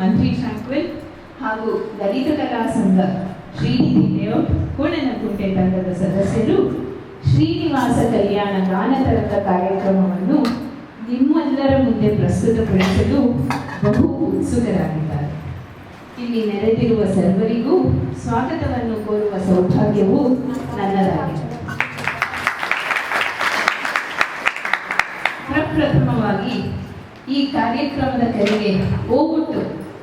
ಮಂತ್ರಿ ಶಾಂಕ್ವೆಲ್ ಹಾಗೂ ದಲಿತ ಕಲಾ ಸಂಘ ಶ್ರೀನಿಧಿ ಲೇಔಟ್ ಕೋಣನಕುಂಟೆ ತಂಡದ ಸದಸ್ಯರು ಶ್ರೀನಿವಾಸ ಕಲ್ಯಾಣ ಗಾನತರಂಗ ಕಾರ್ಯಕ್ರಮವನ್ನು ನಿಮ್ಮೆಲ್ಲರ ಮುಂದೆ ಪ್ರಸ್ತುತಪಡಿಸಲು ಬಹು ಉತ್ಸುಕರಾಗಿದ್ದಾರೆ. ಇಲ್ಲಿ ನೆರೆದಿರುವ ಸರ್ವರಿಗೂ ಸ್ವಾಗತವನ್ನು ಕೋರುವ ಸೌಭಾಗ್ಯವು ನನ್ನದಾಗಿದೆ. ಪ್ರಪ್ರಥಮವಾಗಿ ಈ ಕಾರ್ಯಕ್ರಮದ ಕರೆಗೆ ಹೋಗುಟ್ಟು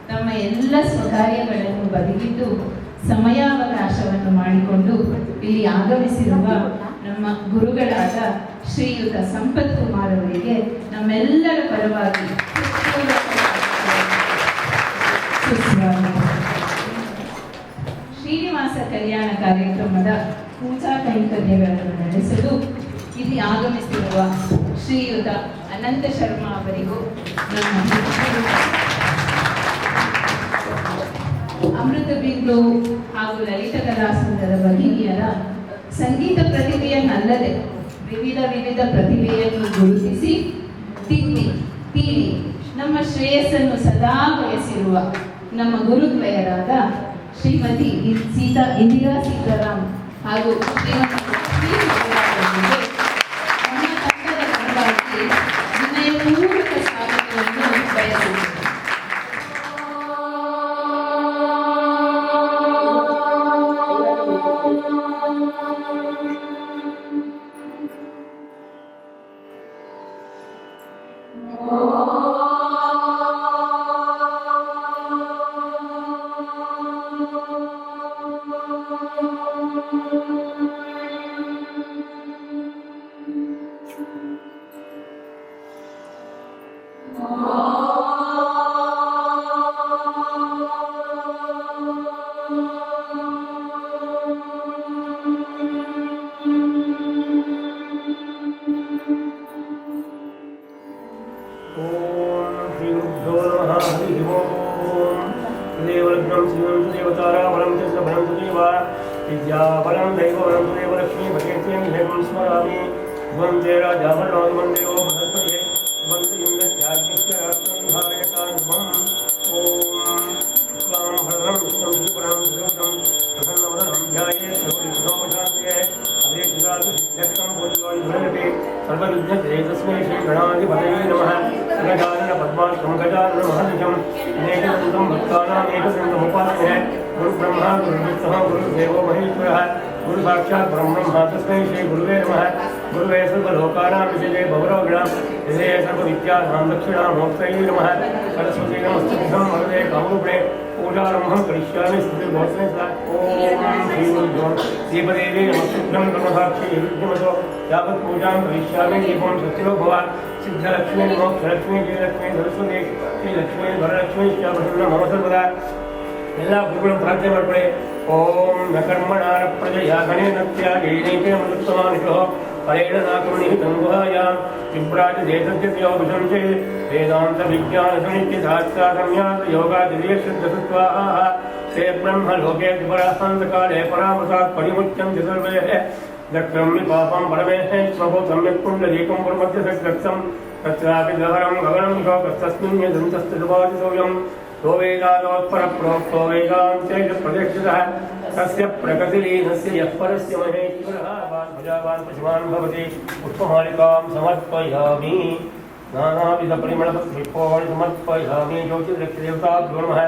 ತಮ್ಮ ಎಲ್ಲ ಸ್ವಕಾರ್ಯಗಳನ್ನು ಬದುಕಿದ್ದು ಸಮಯಾವಕಾಶವನ್ನು ಮಾಡಿಕೊಂಡು ಇಲ್ಲಿ ಆಗಮಿಸಿರುವ ನಮ್ಮ ಗುರುಗಳಾದ ಶ್ರೀಯುತ ಸಂಪತ್ ಕುಮಾರ್ ಅವರಿಗೆ ನಮ್ಮೆಲ್ಲರ ಪರವಾಗಿ ಶ್ರೀನಿವಾಸ ಕಲ್ಯಾಣ ಕಾರ್ಯಕ್ರಮದ ಪೂಜಾ ಕೈಂಕರ್ಯಗಳನ್ನು ನಡೆಸಲು ಇಲ್ಲಿ ಆಗಮಿಸಿರುವ ಶ್ರೀಯುತ ಅನಂತ ಶರ್ಮಾ ಅವರಿಗೂ ನಮ್ಮ ಅಮೃತ ಬಿಂದು ಹಾಗೂ ಲಲಿತ ಕಲಾ ಸಂಘದ ಭಗಿನಿಯರ ಸಂಗೀತ ಪ್ರತಿಭೆಯನ್ನಲ್ಲದೆ ವಿವಿಧ ವಿವಿಧ ಪ್ರತಿಭೆಯನ್ನು ಗುರುತಿಸಿ ತಿನ್ನಿ ತೀರಿ ನಮ್ಮ ಶ್ರೇಯಸ್ಸನ್ನು ಸದಾ ಬಯಸಿರುವ ನಮ್ಮ ಗುರುದ್ವಯರಾದ ಶ್ರೀಮತಿ ಸೀತಾ, ಇಂದಿರಾ ಸೀತಾರಾಮ್ ಹಾಗೂ ಶ್ರೀಮತಿ राष्ट्रं धारयतान्मम् ॐ शुक्लां भद्रं विष्णुं त्रिपुरां सुरतं प्रसन्नवदनं ध्याये सर्वविघ्नोपशान्तये अभेक्षितासु सिद्ध्यर्थं भूतलोयुधनते सर्वविघ्नते तस्मै श्रीगणाधिपतये नमः गजानन पद्माक्षं गजानन महर्निशम् अनेकदन्तं भक्तानाम् एकदन्तमुपास्य गुरुब्रह्मा गुरुविष्णुः गुरुदेवो महेश्वरः, गुरुसाक्षात् परब्रह्म तस्मै श्रीगुरुवे नमः। गुरुवे सर्वलोकानां विषये भवरोगिणां विषये सर्वविद्यानां दक्षिणां मोक्षै नमः सरस्वती नमस्तुभ्यं वरदे कामरूपे पूजारम्भं करिष्यामि स्तुतिर्भवस्मे सा ॐ श्रीगुरुभ्यो दीपदेवी नमस्तुभ्यं कर्मसाक्षी विद्यमतो यावत् पूजां करिष्यामि दीपं सत्यो भव सिद्धलक्ष्मी मोक्षलक्ष्मी जयलक्ष्मी सरस्वती श्रीलक्ष्मी वरलक्ष्मी च प्रसन्न मम सर्वदा ಎಲ್ಲ ಗುರುಗಳು ಪ್ರಾರ್ಥನೆ ಮಾಡ್ಕೊಳ್ಳಿ ಓಂ ನ ಕರ್ಮಣಾರ ಪ್ರಜಯ ಗಣೇನ ತ್ಯಾಗೇನೈಕೆ ಮೃತ್ತಮಾನಿಷೋ फलेन योगा विप्राजदेशस्योपशंसे वेदान्तविज्ञानसनित्यशास्त्रासंन्यासयोगादिवेशन्तसत्त्वाः ते ब्रह्म लोके ब्रह्मलोके परान्तकाले परामृतात् परिमुच्यन्ति सर्वेः। दक्रं विपापं परमेः स्वभो सम्यक् पुण्डलीकं पुरमध्यसकृत्सं तत्रापि गहनं गगनं शोकस्तस्मिन् यदन्तस्तुपादितोऽयं सो वेदालोत्परप्रोक्तो वेदान्ते च प्रतिष्ठितः तस्य प्रकृतिलीनस्य यः परस्य महेश्वरः वान् भजावान् पशुमान् भवति। पुष्पमालिकां समर्पयामि। नानाविधपरिमलपुष्पोणि समर्पयामि। ज्योतिर्लक्ष्यदेवताभ्यो नमः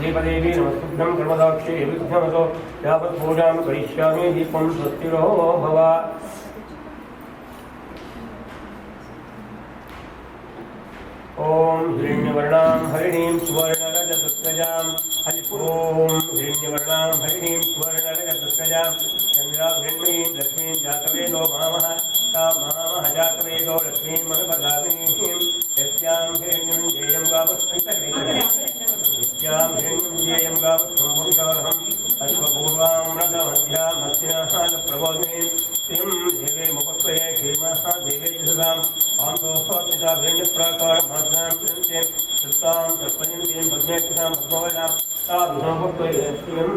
दीपदेवी नमस्तुभ्यं कर्मदाक्षे विघ्नमतो यावत् पूजां करिष्यामि। दीपं स्वस्तिरो भव। ॐ हिरण्यवर्णां हरिणीं सुवर्णरजतुत्तजां हरि ॐ हिरण्यवर्णां, हरिणीं सुवर्णरजतुत्तजां चन्द्रां हिरण्मयीं लक्ष्मीं जातवेदो मामः ता मामः जातवेदो लक्ष्मीं मनुपदामिनीं यस्यां हिरण्यं जेयं गावस्मितर्विद्यां हिरण्यं जेयं गावत्सम्भुषाहम् अश्वपूर्वामृतमध्यां मत्स्याः प्रबोधिनीं श्रीं देवे मुपक्वये श्रीमः देवे जगदाम् आन्तोहोत्मिता भिन्नप्राकार श्रुतां प्रपञ्चेन भग्नेक्षां भगवतां साधुसम्पक्वैश्वर्यं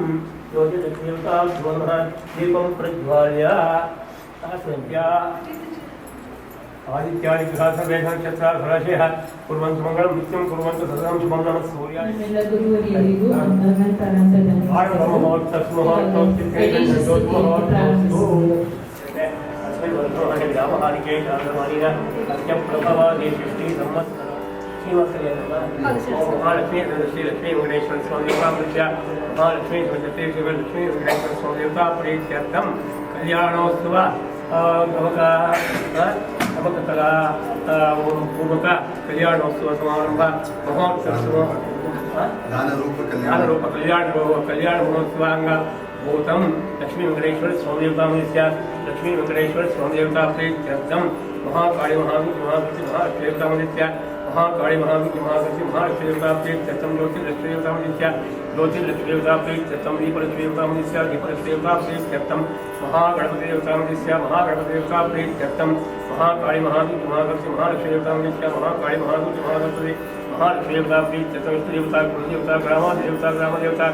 योजितशीलतां ध्वनः दीपं प्रज्वाल्य संख्या आदित्यादिग्रहा कुर्वन्तु मङ्गलं नित्यं कुर्वन्तु सदां शुभं नमः सूर्याय శ్రీమసలేనమ్మా మహాలక్ష్మి శ్రీ లక్ష్మి వెంకటేశ్వర స్వామి ప్రాముఖ్య మహాలక్ష్మి శ్రీ శివలక్ష్మి వెంకటేశ్వర స్వామి యొక్క ప్రీత్యర్థం కళ్యాణోత్సవ గమక గమక కళా పూర్వక కళ్యాణోత్సవ సమారంభ మహోత్సవ జ్ఞానరూప కళ్యాణ కళ్యాణ మహోత్సవంగా భూతం లక్ష్మీ వెంకటేశ్వర महाकाली महावीर महालक्ष्मी देवता प्रीत्यर्थम ज्योतिर्लक्ष्मी देवता मदित्य ज्योतिर्लक्ष्मी देवता प्रीत्यर्थम दीपलक्ष्मी देवता दीपलक्ष्मी देवता प्रीत्यर्थम महागणपति देवता मदित्य महागणपति महाकाली महावीर महालक्ष्मी महालक्ष्मी देवता मदित्य महाकाली महावीर महागणपति महालक्ष्मी देवता प्रीत्यर्थम इष्ट देवता कुल देवता ग्राम देवता ग्राम देवता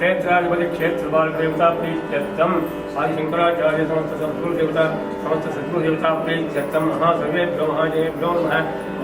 क्षेत्राधिपति क्षेत्र बाल देवता प्रीत्यर्थम आदि समस्त सद्गुरु देवता समस्त सद्गुरु देवता प्रीत्यर्थम महासर्वेभ्यो, महाजयेभ्यो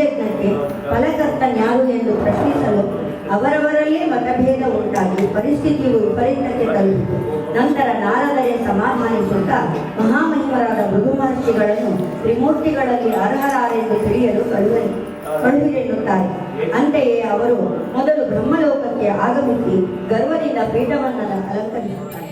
ಯಜ್ಞಕ್ಕೆ ಫಲಕರ್ತನ್ಯಾರು ಎಂದು ಪ್ರಶ್ನಿಸಲು ಅವರವರಲ್ಲೇ ಮತಭೇದ ಉಂಟಾಗಿ ಪರಿಸ್ಥಿತಿಯು ವಿಪರೀತಕ್ಕೆ ತಲುಪಿತು. ನಂತರ ನಾರದರೇ ಸಮಾಧಾನಿಸುತ್ತಾ ಮಹಾಮಹಿಮರಾದ ಭೃಗು ಮಹರ್ಷಿಗಳನ್ನು ತ್ರಿಮೂರ್ತಿಗಳಲ್ಲಿ ಅರ್ಹರಾರೆಂದು ತಿಳಿಯಲು ಕಳುವರಿ ಕಳುಹಿರೆನ್ನುತ್ತಾರೆ. ಅಂತೆಯೇ ಅವರು ಮೊದಲು ಬ್ರಹ್ಮಲೋಕಕ್ಕೆ ಆಗಮಿಸಿ ಗರ್ವದಿಂದ ಪೀಠವನ್ನು ಅಲಂಕರಿಸುತ್ತಾರೆ.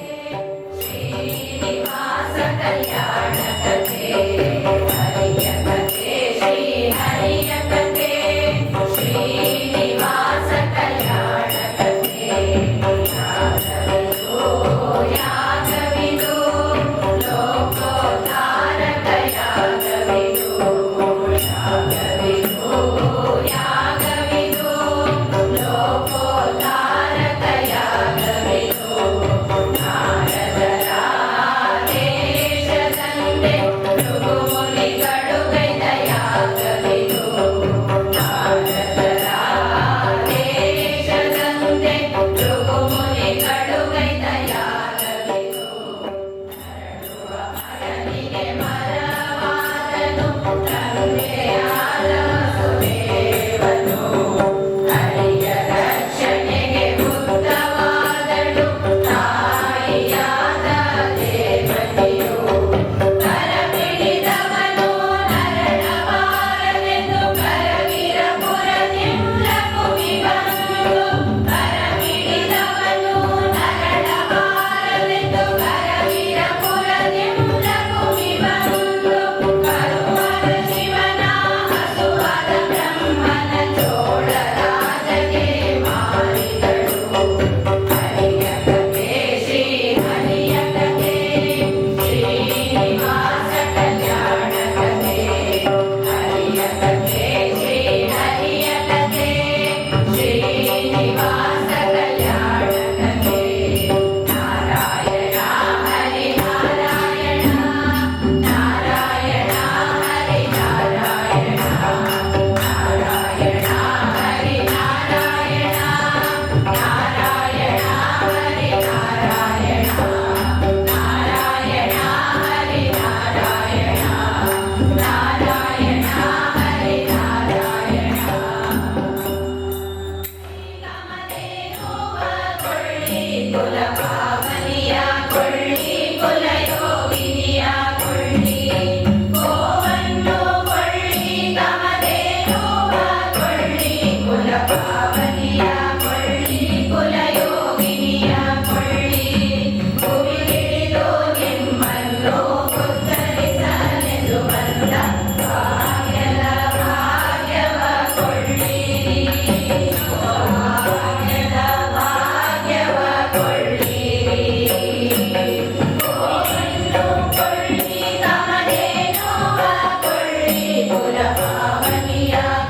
Hallelujah.